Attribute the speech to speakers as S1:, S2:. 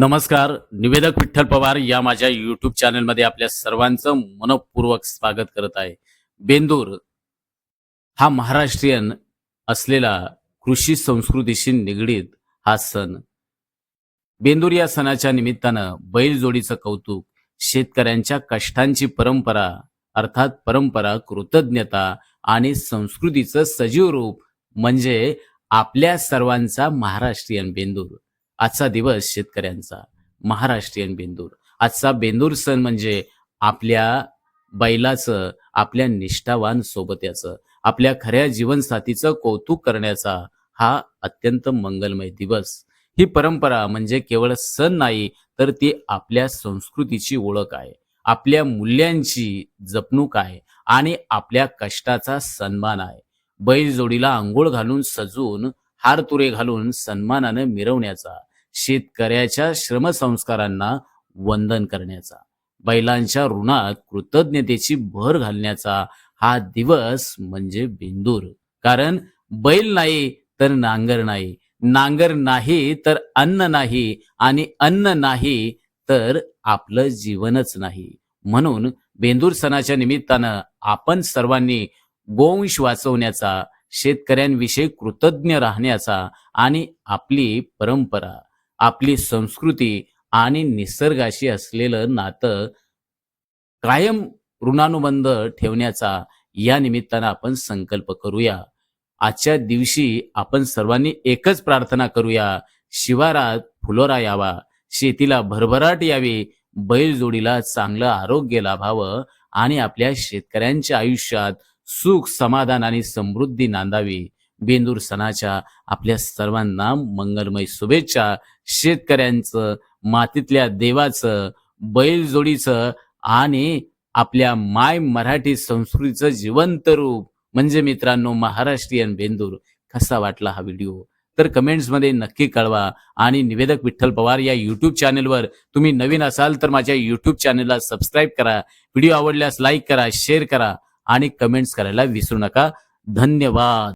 S1: नमस्कार निवेदक विठ्ठल पवार या माझ्या युट्यूब चॅनलमध्ये आपल्या सर्वांचं मनपूर्वक स्वागत करत आहे. बेंदूर हा महाराष्ट्रीयन असलेला कृषी संस्कृतीशी निगडीत हा सण. बेंदूर या सणाच्या निमित्तानं बैलजोडीचं कौतुक शेतकऱ्यांच्या कष्टांची परंपरा अर्थात परंपरा कृतज्ञता आणि संस्कृतीचं सजीव रूप म्हणजे आपल्या सर्वांचा महाराष्ट्रीयन बेंदूर. आजचा दिवस शेतकऱ्यांचा. महाराष्ट्रीयन बेंदूर. आजचा बेंदूर सण म्हणजे आपल्या बैलाचं आपल्या निष्ठावान सोबत्याचं आपल्या खऱ्या जीवनसाथीचं कौतुक करण्याचा हा अत्यंत मंगलमय दिवस. ही परंपरा म्हणजे केवळ सण नाही तर ती आपल्या संस्कृतीची ओळख आहे. आपल्या मूल्यांची जपणूक आहे आणि आपल्या कष्टाचा सन्मान आहे. बैल जोडीला आंघोळ घालून सजून हार तुरे घालून सन्मानानं मिरवण्याचा शेतकऱ्याच्या श्रमसंस्कारांना वंदन करण्याचा बैलांच्या ऋणात कृतज्ञतेची भर घालण्याचा हा दिवस म्हणजे बेंदूर. कारण बैल नाही तर नांगर नाही नांगर नाही तर अन्न नाही आणि अन्न नाही तर आपलं जीवनच नाही. म्हणून बेंदूर सणाच्या निमित्तानं आपण सर्वांनी गोवंश वाचवण्याचा शेतकऱ्यांविषयी कृतज्ञ राहण्याचा आणि आपली परंपरा आपली संस्कृती आणि निसर्गाशी असलेलं नातं कायम ऋणानुबंध ठेवण्याचा या निमित्तानं आपण संकल्प करूया. आजच्या दिवशी आपण सर्वांनी एकच प्रार्थना करूया. शिवारात फुलोरा यावा शेतीला भरभराट यावी बैलजोडीला चांगलं आरोग्य लाभावं आणि आपल्या शेतकऱ्यांच्या आयुष्यात सुख समाधान आणि समृद्धी नांदावी. बेंदूर सणाच्या आपल्या सर्वांना मंगलमय शुभेच्छा. शेतकऱ्यांचं मातीतल्या देवाचं बैलजोडीचं आणि आपल्या माय मराठी संस्कृतीचं जिवंत रूप. म्हणजे मित्रांनो महाराष्ट्रीयन बेंदूर कसा वाटला हा व्हिडिओ? तर कमेंट्समध्ये नक्की कळवा. आणि निवेदक विठ्ठल पवार या युट्यूब चॅनेलवर तुम्ही नवीन असाल तर माझ्या युट्यूब चॅनेलला सबस्क्राईब करा. व्हिडिओ आवडल्यास लाईक करा शेअर करा आणि कमेंट्स करायला विसरू नका. धन्यवाद.